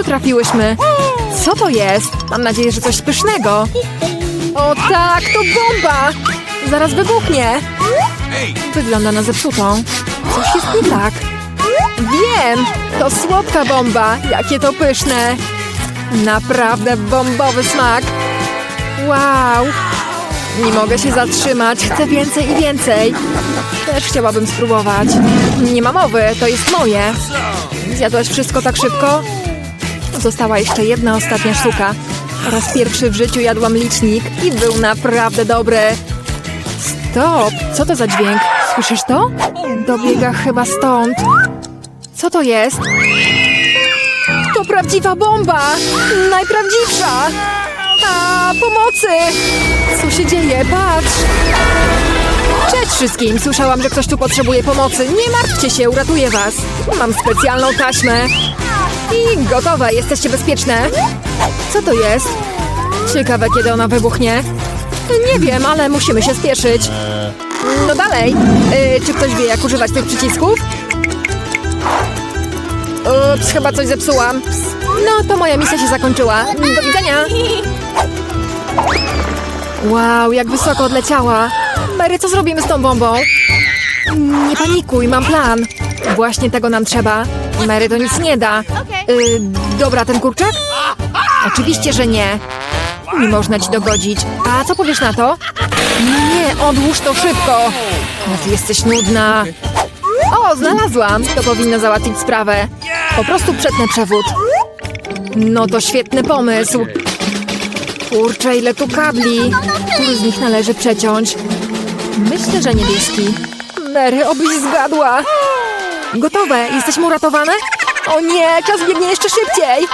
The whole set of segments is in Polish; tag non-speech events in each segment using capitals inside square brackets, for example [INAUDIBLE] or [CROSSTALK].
tu trafiłyśmy? Co to jest? Mam nadzieję, że coś pysznego. O tak, to bomba! Zaraz wybuchnie. Wygląda na zepsutą. Coś jest nie tak. Wiem! To słodka bomba. Jakie to pyszne. Naprawdę bombowy smak. Wow! Nie mogę się zatrzymać. Chcę więcej i więcej. Też chciałabym spróbować. Nie ma mowy, to jest moje. Zjadłaś wszystko tak szybko? Została jeszcze jedna ostatnia sztuka. Po raz pierwszy w życiu jadłam licznik i był naprawdę dobry. Stop! Co to za dźwięk? Słyszysz to? Dobiega chyba stąd. Co to jest? To prawdziwa bomba! Najprawdziwsza! A, pomocy! Co się dzieje? Patrz! Cześć wszystkim! Słyszałam, że ktoś tu potrzebuje pomocy. Nie martwcie się, uratuję was. Mam specjalną taśmę. I gotowe, jesteście bezpieczne. Co to jest? Ciekawe, kiedy ona wybuchnie. Nie wiem, ale musimy się spieszyć. No dalej. Yy, czy ktoś wie, jak używać tych przycisków? Ups, chyba coś zepsułam. No, to moja misja się zakończyła. Do widzenia. Wow, jak wysoko odleciała. Mary, co zrobimy z tą bombą? Nie panikuj, mam plan. Właśnie tego nam trzeba. Mary to nic nie da. Y, dobra, ten kurczak? Oczywiście, że nie. Nie można ci dogodzić. A co powiesz na to? Nie, odłóż to szybko. No ty jesteś nudna. O, znalazłam. To powinno załatwić sprawę. Po prostu przetnę przewód. No to świetny pomysł. Kurczę, ile tu kabli. Który z nich należy przeciąć? Myślę, że niebieski. Mary, obyś zgadła. Gotowe. Jesteśmy uratowane? O nie, czas biegnie jeszcze szybciej.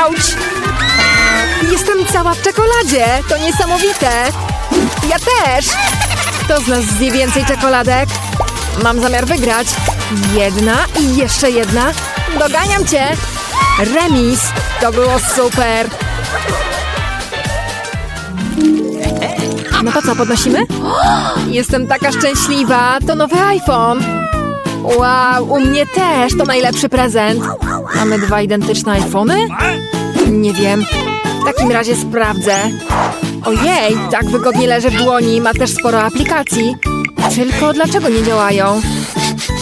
Auć! Jestem cała w czekoladzie. To niesamowite. Ja też. Kto z nas zje więcej czekoladek? Mam zamiar wygrać. Jedna i jeszcze jedna. Doganiam cię. Remis. To było super. No to co, podnosimy? Jestem taka szczęśliwa. To nowy iPhone. Wow, u mnie też. To najlepszy prezent. Mamy dwa identyczne iPhony? Nie wiem. W takim razie sprawdzę. Ojej, tak wygodnie leży w dłoni. Ma też sporo aplikacji. Tylko dlaczego nie działają?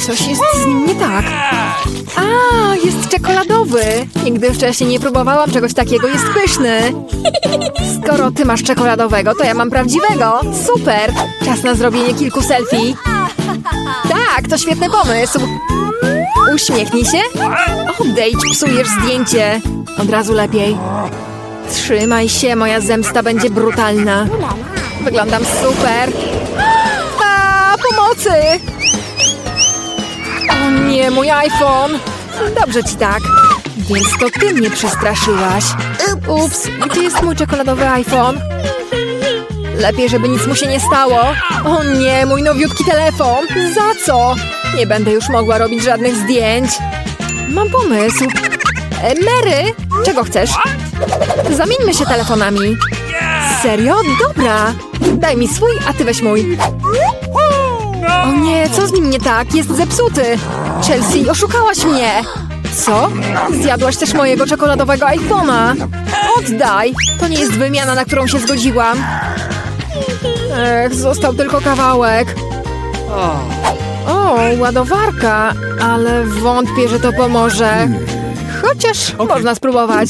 Coś jest z nim nie tak. A, jest czekoladowy. Nigdy wcześniej nie próbowałam czegoś takiego. Jest pyszny. Skoro ty masz czekoladowego, to ja mam prawdziwego. Super. Czas na zrobienie kilku selfie. Tak, to świetny pomysł. Uśmiechnij się. Odejdź, psujesz zdjęcie. Od razu lepiej. Trzymaj się, moja zemsta będzie brutalna. Wyglądam super. A, pomocy! O nie, mój iPhone! Dobrze ci tak. Więc to ty mnie przestraszyłaś. Ups, gdzie jest mój czekoladowy iPhone? Lepiej, żeby nic mu się nie stało. O nie, mój nowiutki telefon. Za co? Nie będę już mogła robić żadnych zdjęć. Mam pomysł. E, Mary, czego chcesz? Zamieńmy się telefonami. Serio? Dobra. Daj mi swój, a ty weź mój. O nie, co z nim nie tak? Jest zepsuty. Chelsea, oszukałaś mnie. Co? Zjadłaś też mojego czekoladowego iPhone'a. Oddaj. To nie jest wymiana, na którą się zgodziłam. Ech, został tylko kawałek. O, ładowarka, ale wątpię, że to pomoże. Chociaż można spróbować.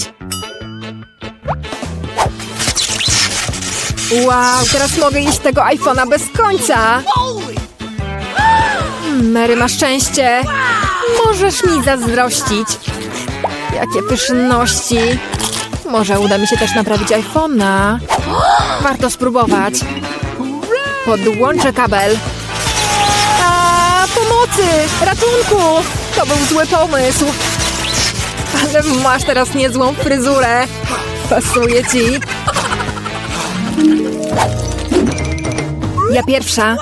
Wow, teraz mogę jeść tego iPhone'a bez końca. Mary ma szczęście. Możesz mi zazdrościć. Jakie pyszności. Może uda mi się też naprawić iPhone'a. Warto spróbować. Podłączę kabel. A, pomocy! Ratunku! To był zły pomysł. Ale masz teraz niezłą fryzurę. Pasuje ci. Ja pierwsza.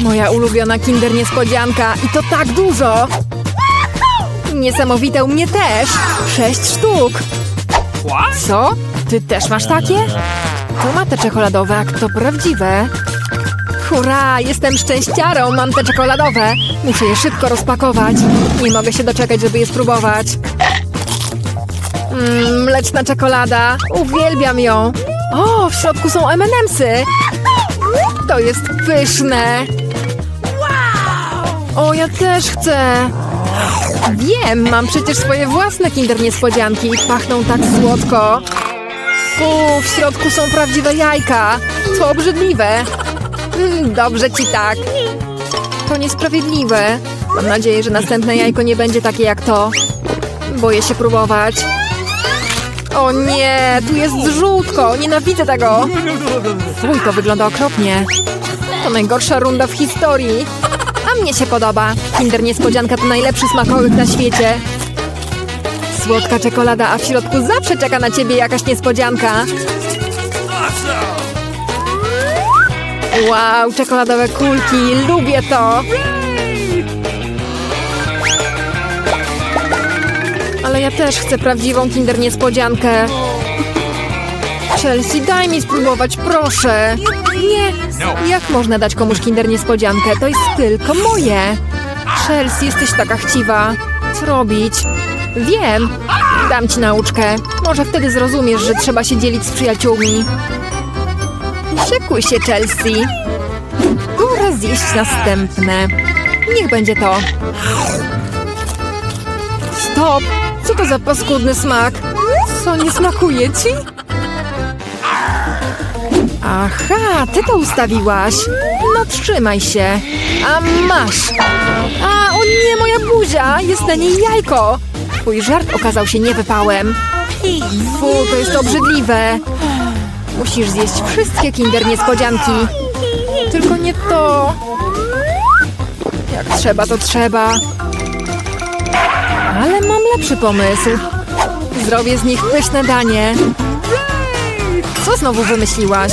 Moja ulubiona kinder niespodzianka. I to tak dużo. Niesamowite u mnie też. Sześć sztuk. Co? Ty też masz takie? To mate czekoladowe, jak to prawdziwe. Hurra, jestem szczęściarą, mam te czekoladowe. Muszę je szybko rozpakować. Nie mogę się doczekać, żeby je spróbować. Mmm, mleczna czekolada. Uwielbiam ją. O, w środku są M&M'sy. To jest pyszne. O, ja też chcę. Wiem, mam przecież swoje własne kinder niespodzianki. Pachną tak słodko. Fu, w środku są prawdziwe jajka. To obrzydliwe. Mm, Dobrze ci tak. To niesprawiedliwe. Mam nadzieję, że następne jajko nie będzie takie jak to. Boję się próbować. O nie, tu jest żółtko. Nienawidzę tego. Fuj, to wygląda okropnie. To najgorsza runda w historii. Mnie się podoba. Kinder Niespodzianka to najlepszy smakołyk na świecie. Słodka czekolada, a w środku zawsze czeka na ciebie jakaś niespodzianka. Wow, czekoladowe kulki, lubię to. Ale ja też chcę prawdziwą Kinder Niespodziankę. Chelsea, daj mi spróbować, proszę. Nie, jak można dać komuś Kinder Niespodziankę? To jest tylko moje. Chelsea, jesteś taka chciwa. Co robić? Wiem. Dam ci nauczkę. Może wtedy zrozumiesz, że trzeba się dzielić z przyjaciółmi. Szykuj się, Chelsea. Pora zjeść następne. Niech będzie to. Stop! Co to za paskudny smak? Co, nie smakuje ci? Aha, ty to ustawiłaś. No trzymaj się. A masz. A, o nie, moja buzia! Jest na niej jajko. Twój żart okazał się niewypałem. Fu, to jest obrzydliwe. Musisz zjeść wszystkie kinder niespodzianki. Tylko nie to. Jak trzeba, to trzeba. Ale mam lepszy pomysł. Zrobię z nich pyszne danie. Co znowu wymyśliłaś?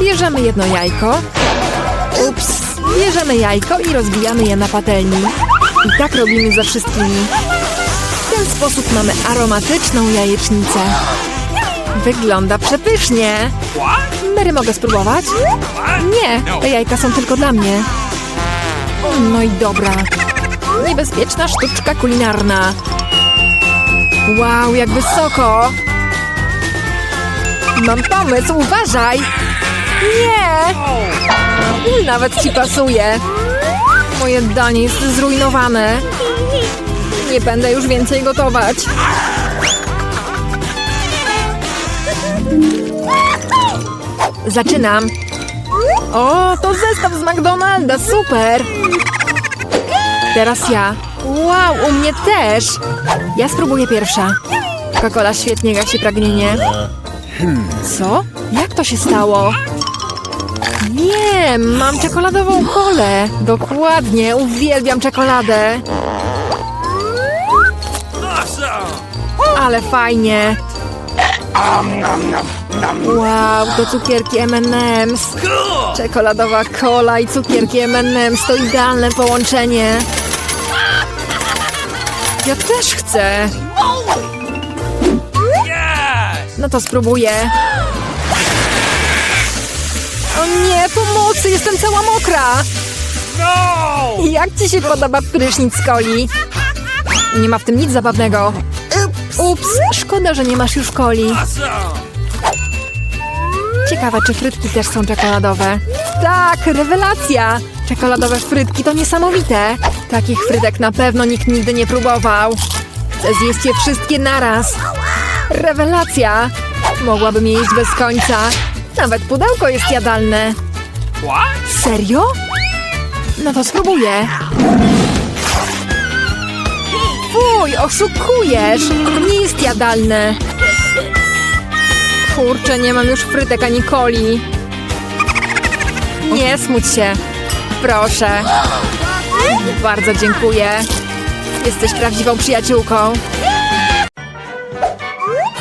Bierzemy jedno jajko. Ups. Bierzemy jajko i rozbijamy je na patelni. I tak robimy ze wszystkimi. W ten sposób mamy aromatyczną jajecznicę. Wygląda przepysznie. Mary, mogę spróbować? Nie, te jajka są tylko dla mnie. No i dobra. Niebezpieczna sztuczka kulinarna. Wow, jak wysoko! Mam pomysł, uważaj! Nie! Nawet ci pasuje. Moje danie jest zrujnowane. Nie będę już więcej gotować. Zaczynam. O, to zestaw z McDonalda, super! Teraz ja. Wow, u mnie też! Ja spróbuję pierwsza. Coca-Cola świetnie gasi pragnienie. Co? Jak to się stało? Wiem, mam czekoladową kolę. Dokładnie, uwielbiam czekoladę. Ale fajnie. Wow, to cukierki M&M's. Czekoladowa kola i cukierki M&M's to idealne połączenie. Ja też chcę. No to spróbuję. O nie, pomocy, jestem cała mokra. Jak ci się podoba prysznic z coli? Nie ma w tym nic zabawnego. Ups, szkoda, że nie masz już coli. Ciekawe, czy frytki też są czekoladowe. Tak, rewelacja! Czekoladowe frytki to niesamowite. Takich frytek na pewno nikt nigdy nie próbował. Chcę zjeść je wszystkie naraz. Rewelacja! Mogłabym je jeść bez końca. Nawet pudełko jest jadalne. Serio? No to spróbuję. Fuj, oszukujesz! Nie jest jadalne. Kurczę, nie mam już frytek ani coli. Nie smuć się. Proszę. Bardzo dziękuję. Jesteś prawdziwą przyjaciółką.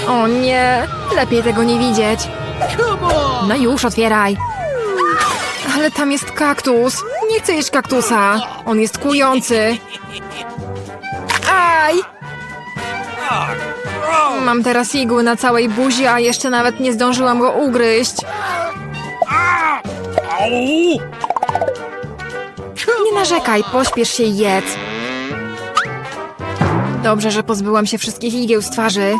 O nie, lepiej tego nie widzieć. No już, otwieraj. Ale tam jest kaktus. Nie chcę jeść kaktusa. On jest kłujący. Aj! Mam teraz igły na całej buzi, a jeszcze nawet nie zdążyłam go ugryźć. Nie narzekaj, pośpiesz się i jedz. Dobrze, że pozbyłam się wszystkich igieł z twarzy.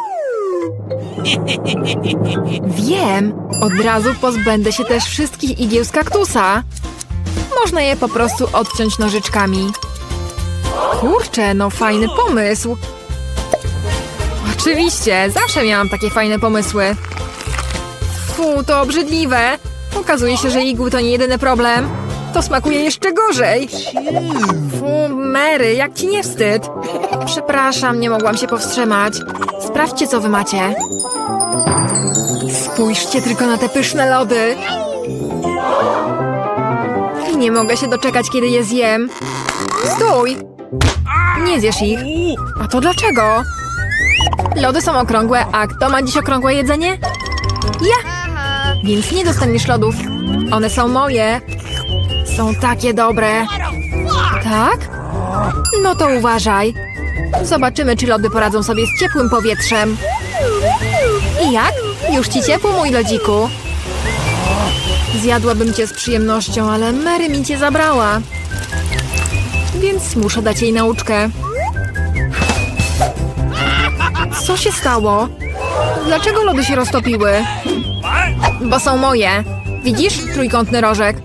Wiem, od razu pozbędę się też wszystkich igieł z kaktusa. Można je po prostu odciąć nożyczkami. Kurczę, no fajny pomysł. Oczywiście, zawsze miałam takie fajne pomysły. Fu, to obrzydliwe. Okazuje się, że igły to nie jedyny problem. To smakuje jeszcze gorzej. Fu, Mary, jak ci nie wstyd? Przepraszam, nie mogłam się powstrzymać. Sprawdźcie, co wy macie. Spójrzcie tylko na te pyszne lody. Nie mogę się doczekać, kiedy je zjem. Stój! Nie zjesz ich. A to dlaczego? Lody są okrągłe, a kto ma dziś okrągłe jedzenie? Ja! Więc nie dostaniesz lodów. One są moje. Są takie dobre. Tak? No to uważaj. Zobaczymy, czy lody poradzą sobie z ciepłym powietrzem. I jak? Już ci ciepło, mój lodziku? Zjadłabym cię z przyjemnością, ale Mary mi cię zabrała. Więc muszę dać jej nauczkę. Co się stało? Dlaczego lody się roztopiły? Bo są moje. Widzisz? Trójkątny rożek.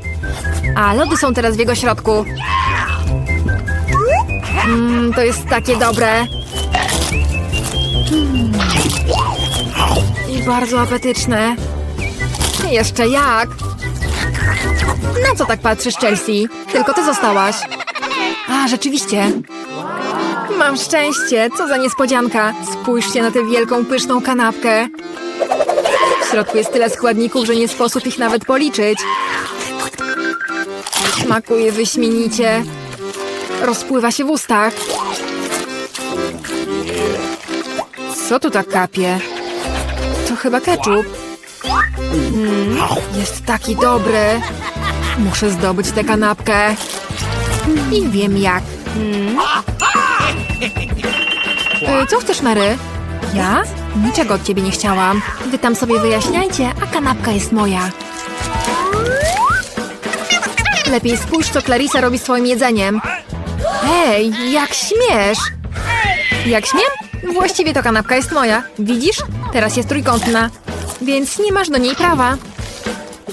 A lody są teraz w jego środku. Mmm, to jest takie dobre. Bardzo apetyczne. Jeszcze jak? Na co tak patrzysz, Chelsea? Tylko ty zostałaś. A, rzeczywiście. Mam szczęście, co za niespodzianka. Spójrzcie na tę wielką, pyszną kanapkę. W środku jest tyle składników, że nie sposób ich nawet policzyć. Smakuje wyśmienicie. Rozpływa się w ustach. Co tu tak kapie? Chyba ketchup. Mm, jest taki dobry. Muszę zdobyć tę kanapkę. I wiem jak. Mm. E, Co chcesz, Mary? Ja? Niczego od ciebie nie chciałam. Wy tam sobie wyjaśniajcie, a kanapka jest moja. Lepiej spójrz, co Clarissa robi z twoim jedzeniem. Hej, jak śmiesz! Jak śmiem? Właściwie to kanapka jest moja. Widzisz? Teraz jest trójkątna. Więc nie masz do niej prawa.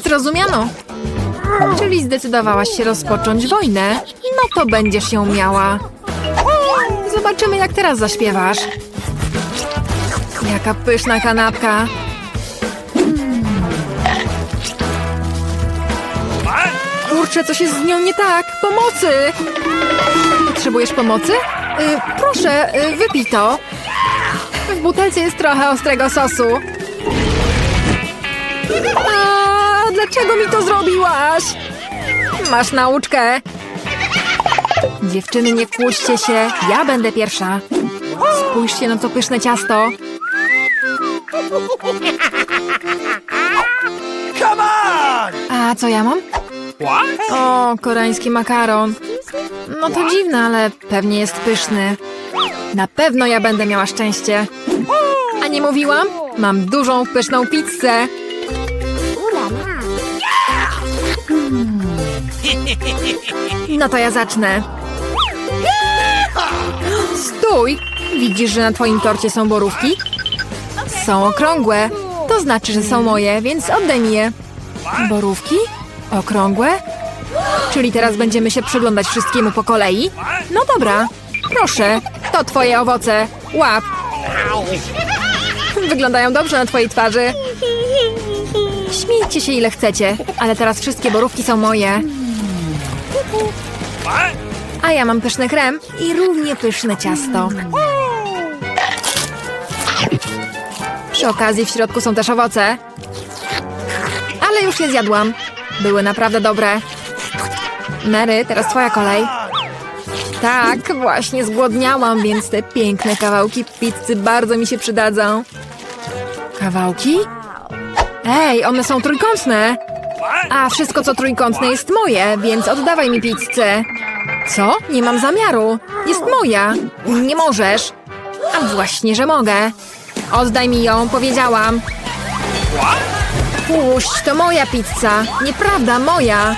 Zrozumiano. Czyli zdecydowałaś się rozpocząć wojnę. No to będziesz ją miała. Zobaczymy, jak teraz zaśpiewasz. Jaka pyszna kanapka. Kurczę, coś jest z nią nie tak. Pomocy! Potrzebujesz pomocy? Y, proszę, y, wypij to. W butelce jest trochę ostrego sosu. A, dlaczego mi to zrobiłaś? Masz nauczkę. Dziewczyny, nie kłóćcie się. Ja będę pierwsza. Spójrzcie na to pyszne ciasto. Come on! A co ja mam? What? O, koreański makaron. No to dziwne, ale pewnie jest pyszny. Na pewno ja będę miała szczęście. A nie mówiłam? Mam dużą, pyszną pizzę. No to ja zacznę. Stój! Widzisz, że na twoim torcie są borówki? Są okrągłe. To znaczy, że są moje, więc oddaj mi je. Borówki? Okrągłe? Czyli teraz będziemy się przyglądać wszystkiemu po kolei? No dobra, proszę, to twoje owoce. Łap. Wyglądają dobrze na twojej twarzy. Śmiejcie się ile chcecie, ale teraz wszystkie borówki są moje. A ja mam pyszny krem i równie pyszne ciasto. Przy okazji w środku są też owoce. Ale już je zjadłam. Były naprawdę dobre. Mary, teraz twoja kolej. Tak, właśnie zgłodniałam, więc te piękne kawałki pizzy bardzo mi się przydadzą. Kawałki? Ej, one są trójkątne. A wszystko, co trójkątne, jest moje, więc oddawaj mi pizzę. Co? Nie mam zamiaru. Jest moja. Nie możesz. A właśnie, że mogę. Oddaj mi ją, powiedziałam. Puść, to moja pizza. Nieprawda, moja.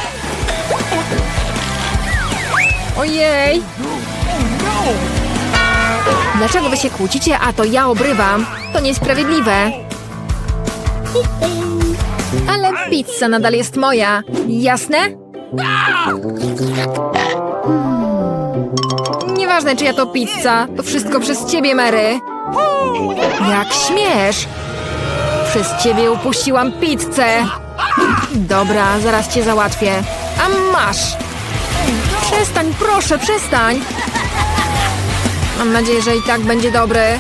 Ojej. Dlaczego wy się kłócicie, a to ja obrywam? To niesprawiedliwe. Ale pizza nadal jest moja. Jasne? Nieważne, czyja to pizza. To wszystko przez ciebie, Mary. Jak śmiesz? Przez ciebie upuściłam pizzę. Dobra, zaraz cię załatwię. A masz. Przestań, proszę, przestań. Mam nadzieję, że i tak będzie dobry.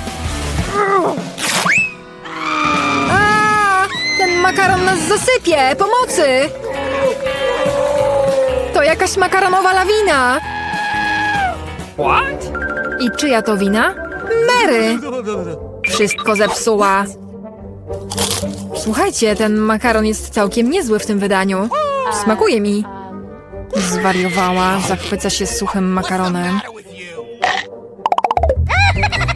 A, ten makaron nas zasypie! Pomocy! To jakaś makaronowa lawina. What? I czyja to wina? Mary! Wszystko zepsuła. Słuchajcie, ten makaron jest całkiem niezły w tym wydaniu. Smakuje mi. Zwariowała, zachwyca się suchym makaronem.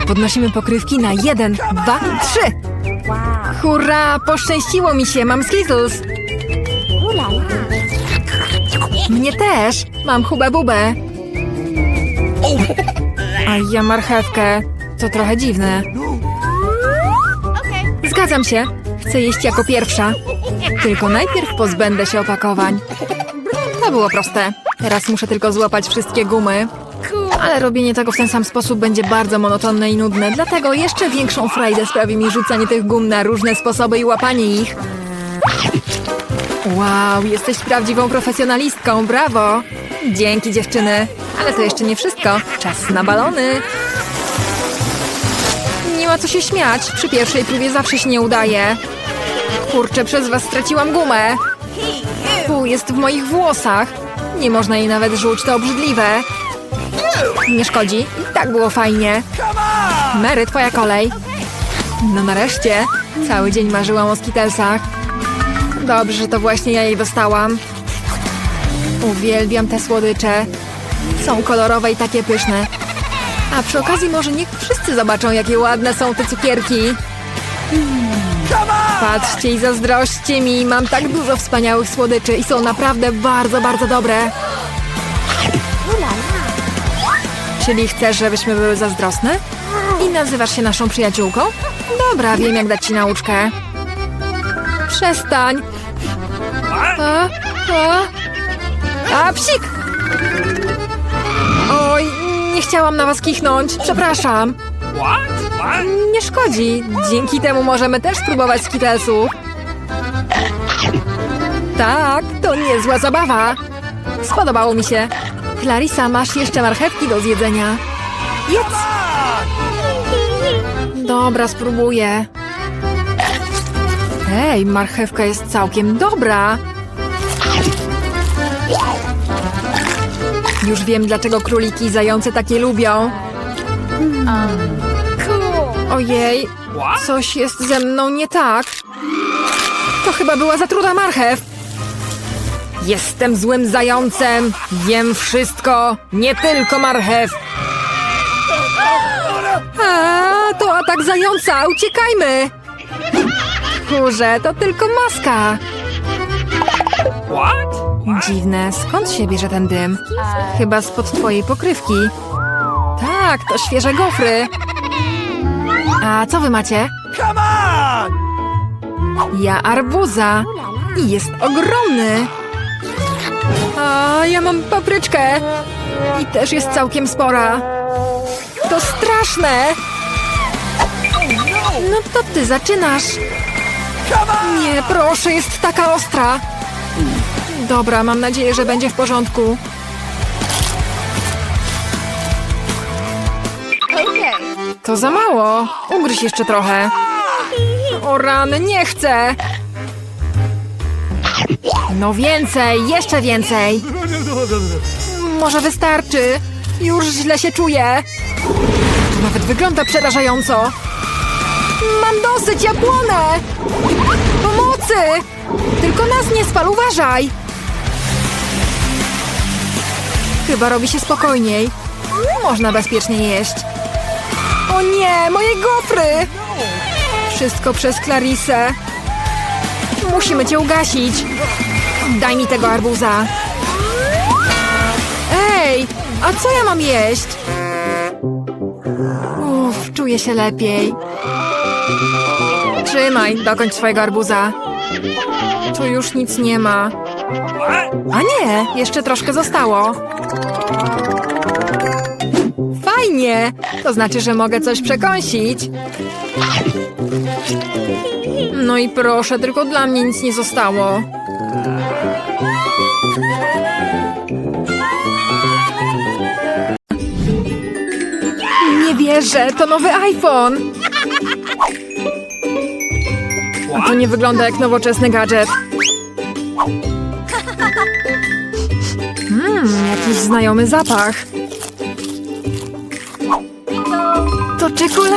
Podnosimy pokrywki na jeden, dwa, trzy. Hurra, poszczęściło mi się, mam Skittles. Mnie też, mam hubę bubę. A ja marchewkę. To trochę dziwne. Zgadzam się. Chcę jeść jako pierwsza. Tylko najpierw pozbędę się opakowań. To było proste. Teraz muszę tylko złapać wszystkie gumy. Ale robienie tego w ten sam sposób będzie bardzo monotonne i nudne, dlatego jeszcze większą frajdę sprawi mi rzucanie tych gum na różne sposoby i łapanie ich. Wow, jesteś prawdziwą profesjonalistką, brawo! Dzięki dziewczyny, ale to jeszcze nie wszystko. Czas na balony. Nie ma co się śmiać, przy pierwszej próbie zawsze się nie udaje. Kurczę, przez was straciłam gumę. Jest w moich włosach. Nie można jej nawet rzuć, to obrzydliwe. Nie szkodzi, i tak było fajnie. Mary, twoja kolej. No nareszcie. Cały dzień marzyłam o skitelsach. Dobrze, że to właśnie ja jej dostałam. Uwielbiam te słodycze. Są kolorowe i takie pyszne. A przy okazji może niech wszyscy zobaczą, jakie ładne są te cukierki. Patrzcie i zazdrośćcie mi, mam tak dużo wspaniałych słodyczy i są naprawdę bardzo, bardzo dobre. Czyli chcesz, żebyśmy były zazdrosne? I nazywasz się naszą przyjaciółką? Dobra, wiem jak dać ci nauczkę. Przestań. A, a, a psik! Oj, nie chciałam na was kichnąć, przepraszam. Nie szkodzi, dzięki temu możemy też spróbować skitelsów. Tak, to niezła zabawa. Spodobało mi się. Clarissa, masz jeszcze marchewki do zjedzenia. Jedz! Dobra, spróbuję. Ej, marchewka jest całkiem dobra. Już wiem, dlaczego króliki i zające takie lubią. Ojej, coś jest ze mną nie tak. To chyba była zatruta marchew. Jestem złym zającem. Jem wszystko, nie tylko marchew. A, to atak zająca, uciekajmy. Kurze, to tylko maska. Dziwne, skąd się bierze ten dym? Chyba spod twojej pokrywki. Tak, to świeże gofry. A co wy macie? Come on! Ja arbuza. I jest ogromny. A ja mam papryczkę. I też jest całkiem spora. To straszne. No to ty zaczynasz. Nie, proszę, jest taka ostra. Dobra, mam nadzieję, że będzie w porządku. To za mało. Ugryź jeszcze trochę. O rany, nie chcę. No więcej, jeszcze więcej. Może wystarczy. Już źle się czuję. To nawet wygląda przerażająco. Mam dosyć, ja płonę! Pomocy! Tylko nas nie spal, uważaj! Chyba robi się spokojniej. Można bezpiecznie jeść. O nie, moje gofry! Wszystko przez Clarisę. Musimy cię ugasić. Daj mi tego arbuza. Ej, a co ja mam jeść? Uff, czuję się lepiej. Trzymaj, dokończ swojego arbuza. Tu już nic nie ma. A nie, jeszcze troszkę zostało. Fajnie! To znaczy, że mogę coś przekąsić. No i proszę, tylko dla mnie nic nie zostało. Nie wierzę, to nowy iPhone! A to nie wygląda jak nowoczesny gadżet. Mmm, jakiś znajomy zapach.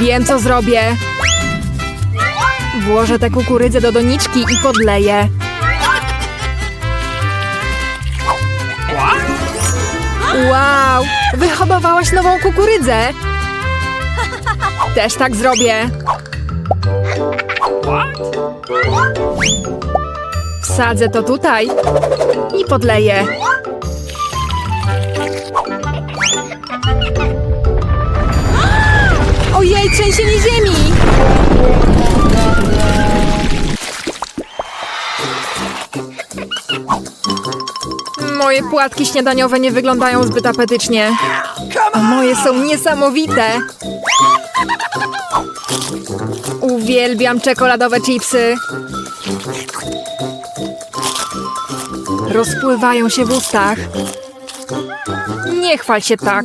Wiem, co zrobię. Włożę tę kukurydzę do doniczki i podleję. Wow! Wyhodowałaś nową kukurydzę! Też tak zrobię. Wsadzę to tutaj i podleję. Trzęsienie ziemi! Moje płatki śniadaniowe nie wyglądają zbyt apetycznie. A moje są niesamowite. Uwielbiam czekoladowe chipsy. Rozpływają się w ustach. Nie chwal się tak.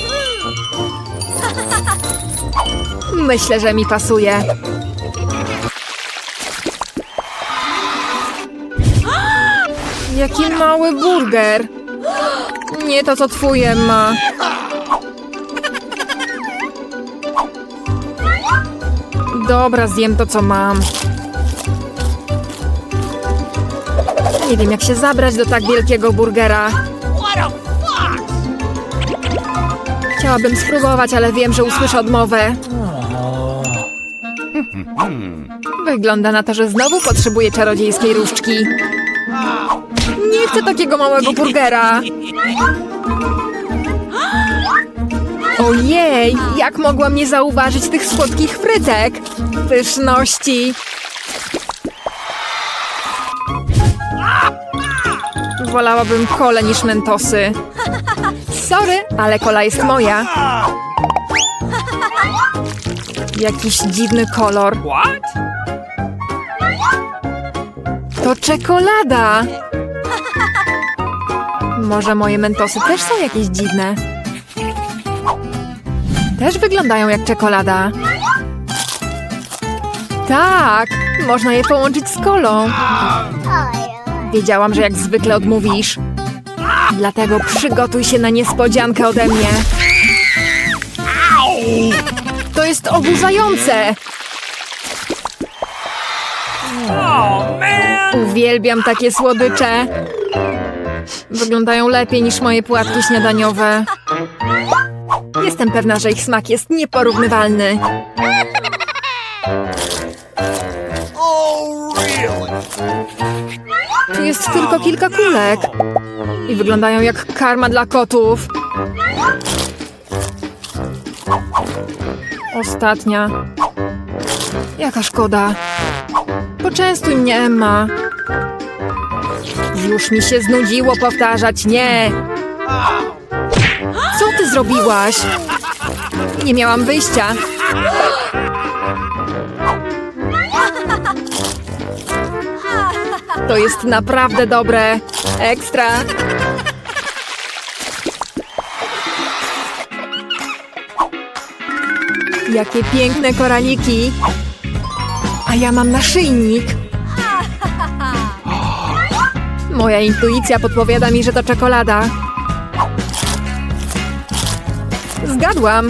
Myślę, że mi pasuje. Jaki mały burger. Nie to, co twój, ma. Dobra, zjem to, co mam. Nie wiem, jak się zabrać do tak wielkiego burgera. Chciałabym spróbować, ale wiem, że usłyszę odmowę. Wygląda na to, że znowu potrzebuję czarodziejskiej różdżki. Nie chcę takiego małego burgera. Ojej, jak mogłam nie zauważyć tych słodkich frytek? Pyszności. Wolałabym kole niż mentosy. Sorry, ale kola jest moja. Jakiś dziwny kolor. What? To czekolada! Może moje mentosy też są jakieś dziwne? Też wyglądają jak czekolada. Tak, można je połączyć z kolą. Wiedziałam, że jak zwykle odmówisz. Dlatego przygotuj się na niespodziankę ode mnie. To jest oburzające! Oh! Uwielbiam takie słodycze. Wyglądają lepiej niż moje płatki śniadaniowe. Jestem pewna, że ich smak jest nieporównywalny. Oh? Tu jest tylko kilka kulek. I wyglądają jak karma dla kotów. Ostatnia. Jaka szkoda. Poczęstuj mnie, Emma. Już mi się znudziło powtarzać nie. Co ty zrobiłaś? Nie miałam wyjścia. To jest naprawdę dobre. Ekstra. Jakie piękne koraliki. A ja mam naszyjnik. Moja intuicja podpowiada mi, że to czekolada. Zgadłam.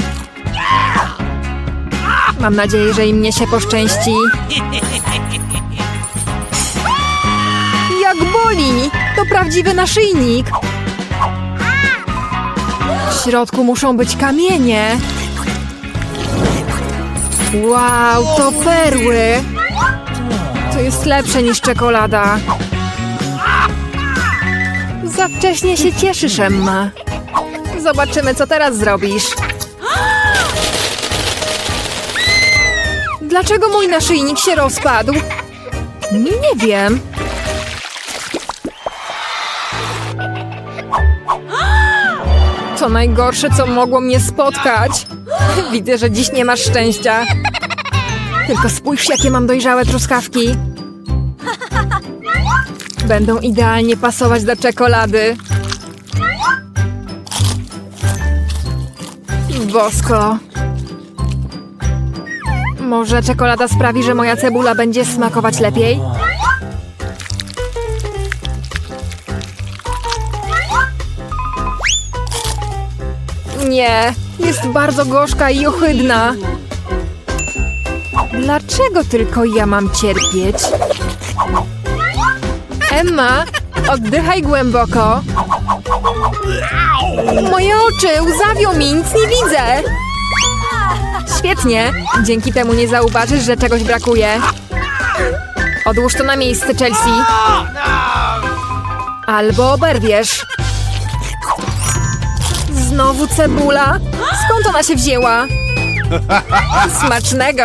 Mam nadzieję, że i mnie się poszczęści. Jak boli! To prawdziwy naszyjnik! W środku muszą być kamienie. Wow, to perły! To jest lepsze niż czekolada. Za wcześnie się cieszysz, Emma. Zobaczymy, co teraz zrobisz. Dlaczego mój naszyjnik się rozpadł? Nie wiem. Co najgorsze, co mogło mnie spotkać. [LAUGHS] Widzę, że dziś nie masz szczęścia. Tylko spójrz, jakie mam dojrzałe truskawki. Będą idealnie pasować do czekolady. Bosko. Może czekolada sprawi, że moja cebula będzie smakować lepiej? Nie, jest bardzo gorzka i ohydna. Dlaczego tylko ja mam cierpieć? Emma, oddychaj głęboko. Moje oczy łzawią mi, nic nie widzę. Świetnie, dzięki temu nie zauważysz, że czegoś brakuje. Odłóż to na miejsce, Chelsea. Albo oberwiesz. Znowu cebula? Skąd ona się wzięła? Smacznego!